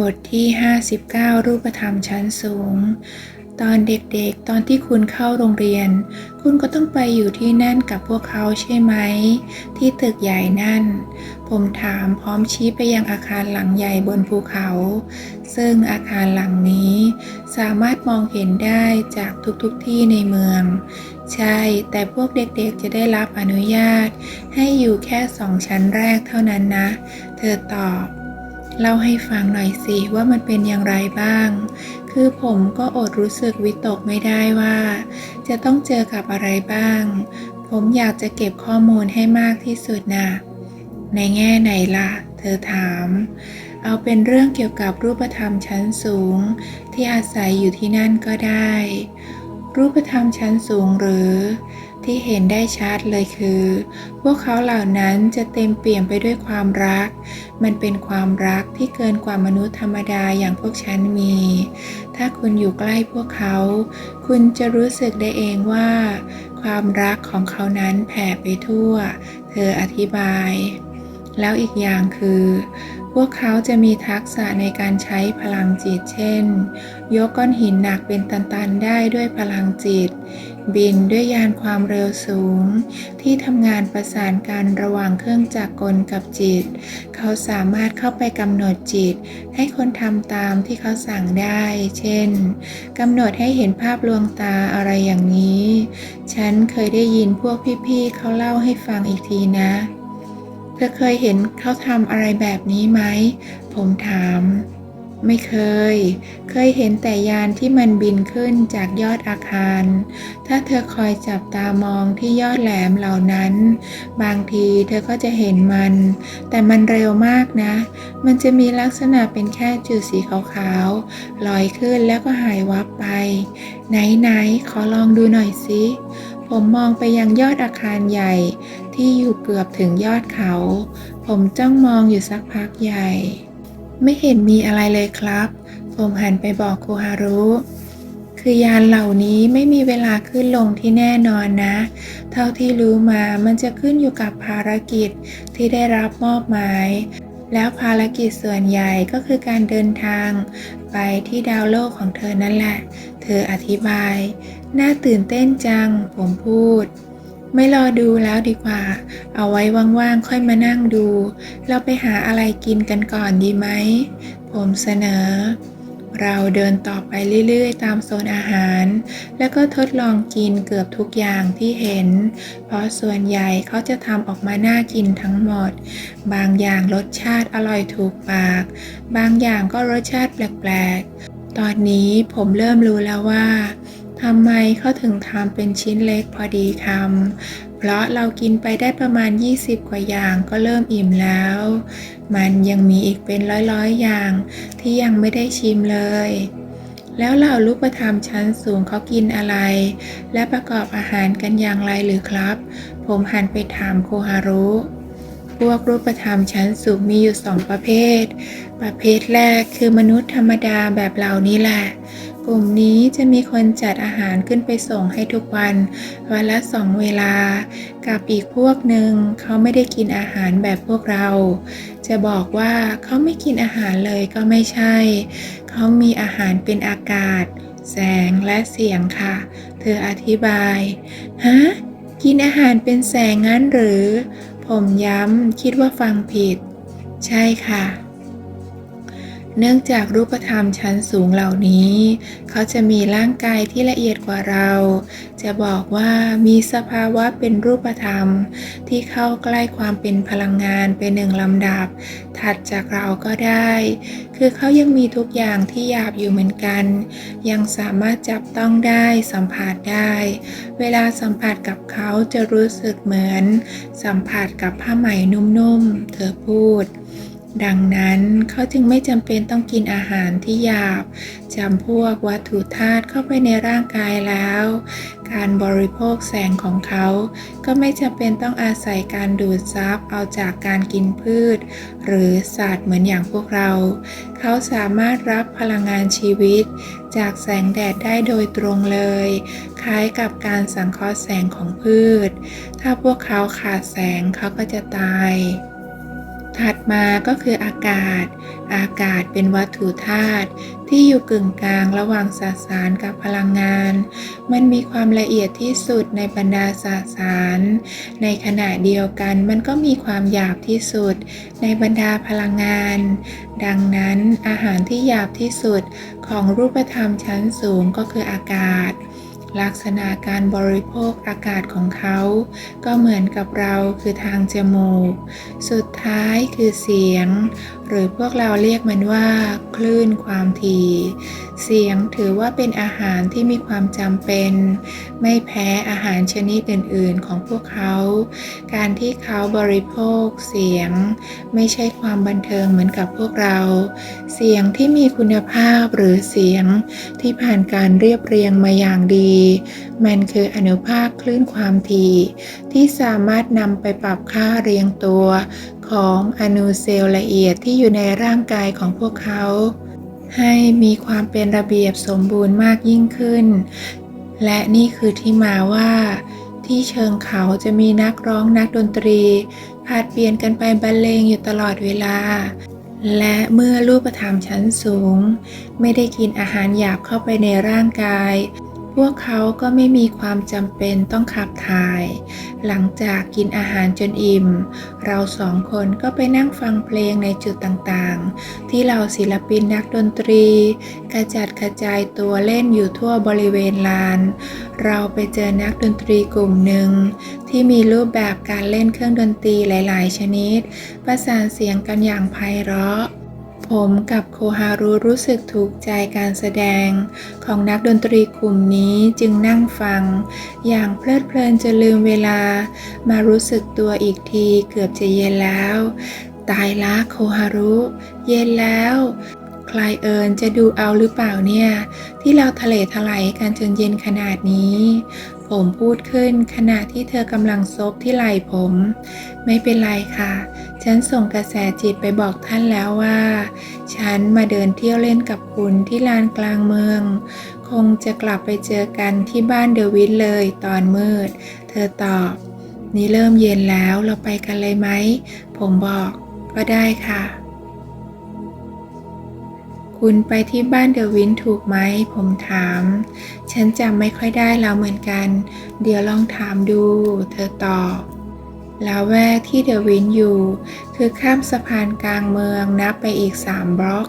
บทที่ 59 รูปธรรมชั้นสูง ตอนเด็กๆ ตอนที่คุณเข้าโรงเรียน คุณก็ต้องไปอยู่ที่นั่นกับพวกเขาใช่ไหม ที่ตึกใหญ่นั่น ผมถามพร้อมชี้ไปยังอาคารหลังใหญ่บนภูเขา ซึ่งอาคารหลังนี้ สามารถมองเห็นได้จากทุกๆทที่ในเมือง ใช่ แต่พวกเด็กๆจะได้รับอนุญาต ให้อยู่แค่สองชั้นแรกเท่านั้นนะ เธอตอบ เล่าให้ฟังหน่อยสิว่ามันเป็นอย่างไรบ้าง คือผมก็อดรู้สึกวิตกไม่ได้ว่า จะต้องเจอกับอะไรบ้าง ผมอยากจะเก็บข้อมูลให้มากที่สุดนะ ในแง่ไหนล่ะ เธอถาม เอาเป็นเรื่องเกี่ยวกับรูปธรรมชั้นสูง ที่อาศัยอยู่ที่นั่นก็ได้ รูปธรรมชั้นสูงหรือ ที่เห็นได้ชัดเลยคือ พวกเขาเหล่านั้นจะเต็มเปี่ยมไปด้วยความรัก มันเป็นความรักที่เกินกว่ามนุษย์ธรรมดาอย่างพวกฉันมี ถ้าคุณอยู่ใกล้พวกเขา คุณจะรู้สึกได้เองว่า ความรักของเขานั้นแผ่ไปทั่ว เธออธิบาย แล้วอีกอย่างคือ พวกเขาจะมีทักษะในการใช้พลังจิตเช่น ยกก้อนหินหนักเป็นตันๆได้ด้วยพลังจิต บินด้วยยานความเร็วสูง ที่ทำงานประสานกันระหว่างเครื่องจักรกลกับจิต เขาสามารถเข้าไปกำหนดจิต ให้คนทำตามที่เขาสั่งได้ เช่นกำหนดให้เห็นภาพลวงตาอะไรอย่างนี้ ฉันเคยได้ยินพวกพี่ๆเขาเล่าให้ฟังอีกทีนะ เธอเคยเห็นเขาทำอะไรแบบนี้ไหม ผมถาม ไม่เคย เคยเห็นแต่ยานที่มันบินขึ้นจากยอดอาคาร ถ้าเธอคอยจับตามองที่ยอดแหลมเหล่านั้น บางทีเธอก็จะเห็นมัน แต่มันเร็วมากนะ มันจะมีลักษณะเป็นแค่จุดสีขาวๆลอยขึ้นแล้วก็หายวับไป ไหนๆ ขอลองดูหน่อยสิผมมองไปยังยอดอาคารใหญ่ ที่อยู่เกือบถึงยอดเขา ผมจ้องมองอยู่สักพักใหญ่ ไม่เห็นมีอะไรเลยครับ ผมหันไปบอกโคฮารุ คือยานเหล่านี้ไม่มีเวลาขึ้นลงที่แน่นอนนะ เท่าที่รู้มามันจะขึ้นอยู่กับภารกิจที่ได้รับมอบหมาย แล้วภารกิจส่วนใหญ่ก็คือการเดินทาง ไปที่ดาวโลกของเธอนั่นแหละ เธออธิบาย น่าตื่นเต้นจัง ผมพูด ไม่รอดูแล้วดีกว่า เอาไว้ว่างๆค่อยมานั่งดู เราไปหาอะไรกินกันก่อนดีไหม ผมเสนอ เราเดินต่อไปเรื่อยๆ ตามโซนอาหาร แล้วก็ทดลองกินเกือบทุกอย่างที่เห็น เพราะส่วนใหญ่เขาจะทำออกมาน่ากินทั้งหมด บางอย่างรสชาติอร่อยถูกปาก บางอย่างก็รสชาติแปลกๆ ตอนนี้ผมเริ่มรู้แล้วว่า ทำไมเขาถึงทำเป็นชิ้นเล็กพอดีคำ เพราะเรากินไปได้ประมาณ 20 กว่าอย่างก็เริ่มอิ่มแล้ว มันยังมีอีกเป็นร้อยๆอย่าง ที่ยังไม่ได้ชิมเลย แล้วเหล่าลูกธรรมชั้นสูงเขากินอะไร และประกอบอาหารกันอย่างไรหรือครับ ผมหันไปถามโคฮารุพวกรูปธรรมชั้นสูงมีอยู่สองประเภท ประเภทแรกคือมนุษย์ธรรมดาแบบเหล่านี้แหละ กลุ่มนี้จะมีคนจัดอาหารขึ้นไปส่งให้ทุกวัน วันละสองเวลา กับอีกพวกหนึ่งเขาไม่ได้กินอาหารแบบพวกเรา จะบอกว่าเขาไม่กินอาหารเลยก็ไม่ใช่ เขามีอาหารเป็นอากาศ แสงและเสียงค่ะ เธออธิบาย ฮะ กินอาหารเป็นแสงงั้นหรือ ผมย้ำคิดว่าฟังผิด ใช่ค่ะ เนื่องจากรูปธรรมชั้นสูงเหล่านี้ เขาจะมีร่างกายที่ละเอียดกว่าเรา จะบอกว่ามีสภาวะเป็นรูปธรรม ที่เข้าใกล้ความเป็นพลังงานเป็นหนึ่งลำดับ ถัดจากเราก็ได้ คือเขายังมีทุกอย่างที่หยาบอยู่เหมือนกัน ยังสามารถจับต้องได้สัมผัสได้ เวลาสัมผัสกับเขาจะรู้สึกเหมือน สัมผัสกับผ้าไหมนุ่มๆ เธอพูด ดังนั้นเขาจึงไม่จำเป็นต้องกินอาหารที่หยาบจำพวกวัตถุธาตุเข้าไปในร่างกายแล้ว การบริโภคแสงของเขา ก็ไม่จำเป็นต้องอาศัยการดูดซับเอาจากการกินพืช หรือสัตว์เหมือนอย่างพวกเรา เขาสามารถรับพลังงานชีวิต จากแสงแดดได้โดยตรงเลย คล้ายกับการสังเคราะห์แสงของพืช ถ้าพวกเขาขาดแสงเขาก็จะตาย ถัดมาก็คืออากาศ อากาศเป็นวัตถุธาตุที่อยู่กึ่งกลางระหว่างสสารกับพลังงาน มันมีความละเอียดที่สุดในบรรดาสสาร ในขณะเดียวกันมันก็มีความหยาบที่สุดในบรรดาพลังงาน ดังนั้นอาหารที่หยาบที่สุดของรูปธรรมชั้นสูงก็คืออากาศ ลักษณะการบริโภคอากาศของเขา ก็เหมือนกับเราคือทางจมูก สุดท้ายคือเสียง หรือพวกเราเรียกมันว่า คลื่นความถี่ เสียงถือว่าเป็นอาหารที่มีความจำเป็น ไม่แพ้อาหารชนิดอื่น ๆ ของพวกเขา การที่เขาบริโภคเสียง ไม่ใช่ความบันเทิงเหมือนกับพวกเรา เสียงที่มีคุณภาพหรือเสียงที่ผ่านการเรียบเรียงมาอย่างดี มันคืออนุภาคคลื่นความถี่ ที่สามารถนำไปปรับค่าเรียงตัว ของอนูเซลล์ละเอียดที่อยู่ในร่างกายของพวกเขา ให้มีความเป็นระเบียบสมบูรณ์มากยิ่งขึ้น และนี่คือที่มาว่า ที่เชิงเขาจะมีนักร้องนักดนตรีผลัดเปลี่ยนกันไปบรรเลงอยู่ตลอดเวลา และเมื่อรูปธรรมชั้นสูง ไม่ได้กินอาหารหยาบเข้าไปในร่างกาย พวกเขาก็ไม่มีความจำเป็นต้องขับถ่าย หลังจากกินอาหารจนอิ่ม เราสองคนก็ไปนั่งฟังเพลงในจุดต่างๆ ที่เราศิลปินนักดนตรี กระจัดกระจายตัวเล่นอยู่ทั่วบริเวณลาน เราไปเจอนักดนตรีกลุ่มหนึ่ง ที่มีรูปแบบการเล่นเครื่องดนตรีหลาย ๆ ชนิด ประสานเสียงกันอย่างไพเราะ ผมกับโคฮารุรู้สึกถูกใจการแสดง ของนักดนตรีกลุ่มนี้จึงนั่งฟัง อย่างเพลิดเพลินจนลืมเวลา มารู้สึกตัวอีกทีเกือบจะเย็นแล้ว ตายละโคฮารุ เย็นแล้ว ใครเอิญจะดูเอาหรือเปล่าเนี่ย ที่เราทะเลถลายกันจนเย็นขนาดนี้ผมพูดขึ้นขณะที่เธอกำลังซบที่ไหล่ผม ไม่เป็นไรค่ะ ฉันส่งกระแสจิตไปบอกท่านแล้วว่า ฉันมาเดินเที่ยวเล่นกับคุณที่ลานกลางเมือง คงจะกลับไปเจอกันที่บ้านเดวิดเลยตอนมืด เธอตอบ นี่เริ่มเย็นแล้วเราไปกันเลยไหม ผมบอกก็ได้ค่ะ คุณไปที่บ้านเดวินถูกไหม ผมถาม ฉันจำไม่ค่อยได้แล้วเหมือนกัน เดี๋ยวลองถามดู เธอตอบ ล้วแวกที่เดวินอยู่ คือข้ามสะพานกลางเมืองนับไปอีกสามบล็อก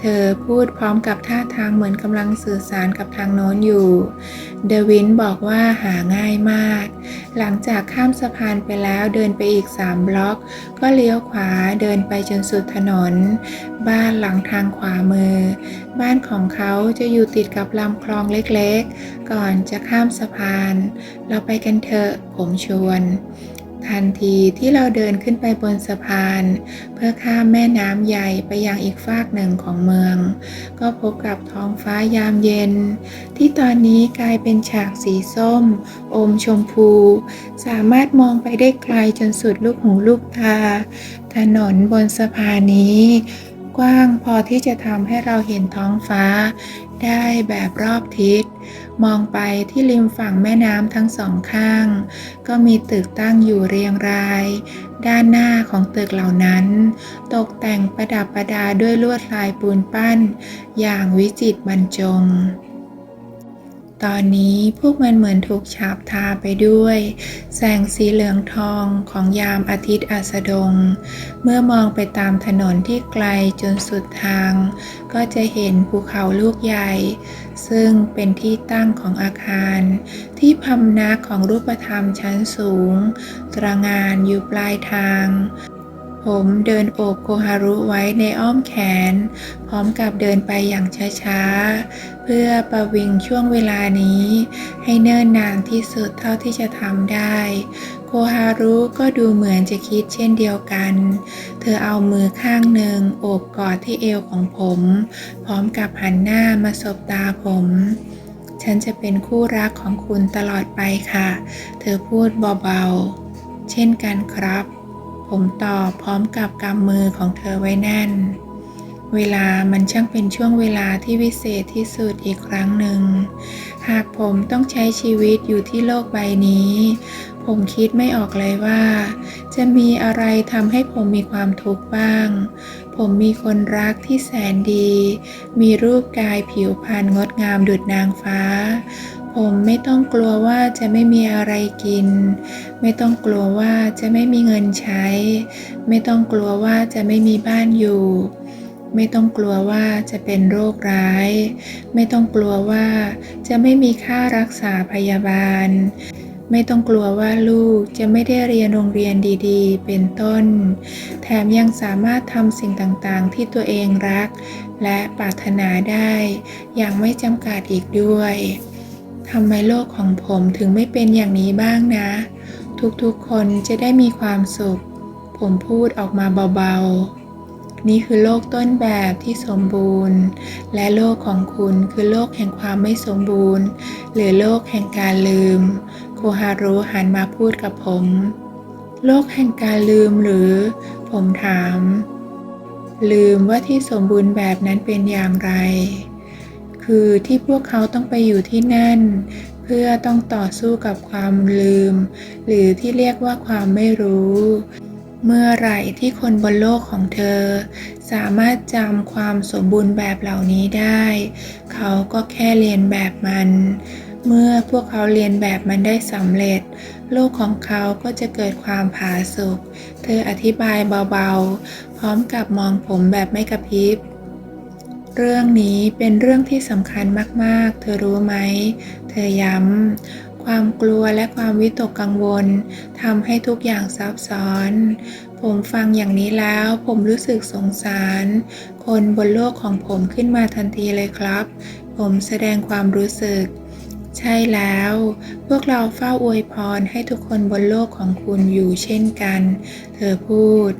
เธอพูดพร้อมกับท่าทางเหมือนกำลังสื่อสารกับทางโน้นอยู่ เดวินบอกว่าหาง่ายมาก หลังจากข้ามสะพานไปแล้วเดินไปอีกสามบล็อก ก็เลี้ยวขวาเดินไปจนสุดถนน บ้านหลังทางขวามือ บ้านของเขาจะอยู่ติดกับลำคลองเล็กๆ ก่อนจะข้ามสะพาน เราไปกันเถอะผมชวน ทันทีที่เราเดินขึ้นไปบนสะพาน เพื่อข้ามแม่น้ำใหญ่ไปยังอีกฟากหนึ่งของเมือง ก็พบกับท้องฟ้ายามเย็น ที่ตอนนี้กลายเป็นฉากสีส้ม อมชมพู สามารถมองไปได้ไกลจนสุดลูกหูลูกตา ถนนบนสะพานนี้ กว้างพอที่จะทำให้เราเห็นท้องฟ้า ได้แบบรอบทิศ มองไปที่ริมฝั่งแม่น้ำทั้งสองข้าง ก็มีตึกตั้งอยู่เรียงราย ด้านหน้าของตึกเหล่านั้น ตกแต่งประดับประดาด้วยลวดลายปูนปั้น อย่างวิจิตรบรรจง ตอนนี้พวกมันเหมือนถูกฉาบทาไปด้วย แสงสีเหลืองทองของยามอาทิตย์อัสดง เมื่อมองไปตามถนนที่ไกลจนสุดทาง ก็จะเห็นภูเขาลูกใหญ่ ซึ่งเป็นที่ตั้งของอาคาร ที่พำนักของรูปธรรมชั้นสูง ตระหงานอยู่ปลายทาง ผมเดินโอบโคฮารุไว้ในอ้อมแขน พร้อมกับเดินไปอย่างช้าๆ เพื่อประวิงช่วงเวลานี้ ให้เนิ่นนานที่สุดเท่าที่จะทำได้ โคฮารุก็ดูเหมือนจะคิดเช่นเดียวกัน เธอเอามือข้างหนึ่งโอบกอดที่เอวของผม พร้อมกับหันหน้ามาสบตาผมฉันจะเป็นคู่รักของคุณตลอดไปค่ะ เธอพูดเบาๆ เช่นกันครับ ผมตอบพร้อมกับกำมือของเธอไว้แน่น เวลามันช่างเป็นช่วงเวลาที่วิเศษที่สุดอีกครั้งหนึ่ง หากผมต้องใช้ชีวิตอยู่ที่โลกใบนี้ ผมคิดไม่ออกเลยว่า จะมีอะไรทำให้ผมมีความทุกข์บ้าง ผมมีคนรักที่แสนดี มีรูปกายผิวพรรณงดงามดุจนางฟ้า ผมไม่ต้องกลัวว่าจะไม่มีอะไรกิน ไม่ต้องกลัวว่าจะไม่มีเงินใช้ ไม่ต้องกลัวว่าจะไม่มีบ้านอยู่ ไม่ต้องกลัวว่าจะเป็นโรคร้าย ไม่ต้องกลัวว่าจะไม่มีค่ารักษาพยาบาล ไม่ต้องกลัวว่าลูกจะไม่ได้เรียนโรงเรียนดีๆ เป็นต้น แถมยังสามารถทำสิ่งต่างๆ ที่ตัวเองรัก และปรารถนาได้ อย่างไม่จำกัดอีกด้วย ทำไมโลกของผมถึงไม่เป็นอย่างนี้บ้างนะ ทุกๆคนจะได้มีความสุข ผมพูดออกมาเบาๆ นี่คือโลกต้นแบบที่สมบูรณ์ และโลกของคุณคือโลกแห่งความไม่สมบูรณ์ หรือโลกแห่งการลืม โคฮารุหันมาพูดกับผม โลกแห่งการลืมหรือ ผมถาม ลืมว่าที่สมบูรณ์แบบนั้นเป็นอย่างไร คือที่พวกเขาต้องไปอยู่ที่นั่น เพื่อต้องต่อสู้กับความลืม หรือที่เรียกว่าความไม่รู้ เมื่อไหร่ที่คนบนโลกของเธอ สามารถจำความสมบูรณ์แบบเหล่านี้ได้ เขาก็แค่เรียนแบบมันเมื่อพวกเขาเรียนแบบมันได้สำเร็จ โลกของเขาก็จะเกิดความผาสุก เธออธิบายเบาๆ พร้อมกับมองผมแบบไม่กระพริบ เรื่องนี้เป็นเรื่องที่สำคัญมากๆ เธอรู้ไหม เธอย้ำ ความกลัวและความวิตกกังวลทำให้ทุกอย่างซับซ้อน ผมฟังอย่างนี้แล้วผมรู้สึกสงสาร คนบนโลกของผมขึ้นมาทันทีเลยครับ ผมแสดงความรู้สึก ใช่แล้ว พวกเราเฝ้าอวยพรให้ทุกคนบนโลกของคุณอยู่เช่นกัน เธอพูด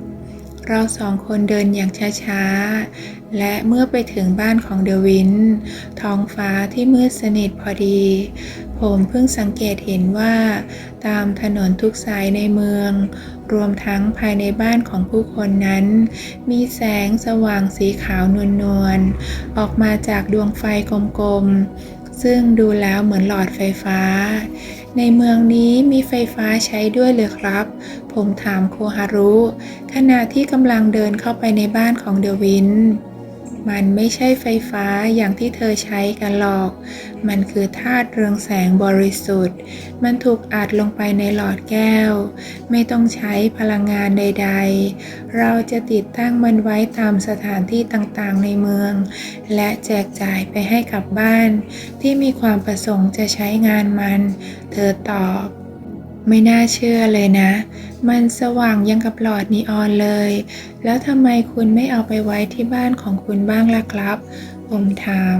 เราสองคนเดินอย่างช้าๆ และเมื่อไปถึงบ้านของเดวิน ท้องฟ้าที่มืดสนิทพอดี ผมเพิ่งสังเกตเห็นว่า ตามถนนทุกสายในเมือง รวมทั้งภายในบ้านของผู้คนนั้น มีแสงสว่างสีขาวนวลๆ ออกมาจากดวงไฟกลมๆ ซึ่งดูแล้วเหมือนหลอดไฟฟ้า ในเมืองนี้มีไฟฟ้าใช้ด้วยเลยครับ ผมถามโคฮารุ ขณะที่กำลังเดินเข้าไปในบ้านของเดวิน มันไม่ใช่ไฟฟ้าอย่างที่เธอใช้กันหรอก มันคือธาตุเรืองแสงบริสุทธิ์ มันถูกอัดลงไปในหลอดแก้ว ไม่ต้องใช้พลังงานใด ๆ เราจะติดตั้งมันไว้ตามสถานที่ต่างๆ ในเมือง และแจกจ่ายไปให้กับบ้าน ที่มีความประสงค์จะใช้งานมัน เธอตอบ ไม่น่าเชื่อเลยนะ มันสว่างยังกับหลอดนีออนเลย แล้วทำไมคุณไม่เอาไปไว้ที่บ้านของคุณบ้างล่ะครับ ผมถาม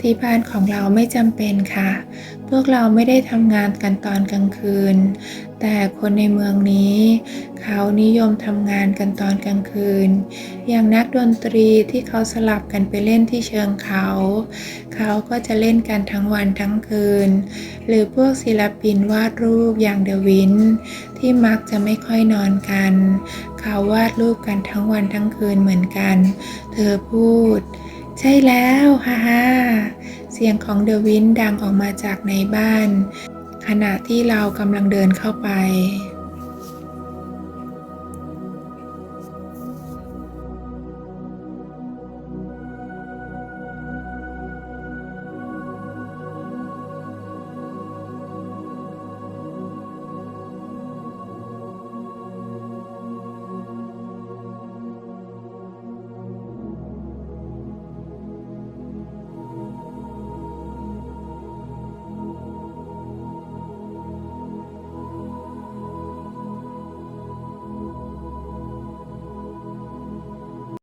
ที่บ้านของเราไม่จำเป็นค่ะ พวกเราไม่ได้ทำงานกันตอนกลางคืน แต่คนในเมืองนี้ เขานิยมทำงานกันตอนกลางคืน อย่างนักดนตรีที่เขาสลับกันไปเล่นที่เชิงเขา เขาก็จะเล่นกันทั้งวันทั้งคืน หรือพวกศิลปินวาดรูปอย่างเดวิน ที่มักจะไม่ค่อยนอนกัน เขาวาดรูปกันทั้งวันทั้งคืนเหมือนกัน เธอพูด ใช่แล้วฮ่าฮ่าเสียงของเดวินดังออกมาจากในบ้าน ขณะที่เรากำลังเดินเข้าไป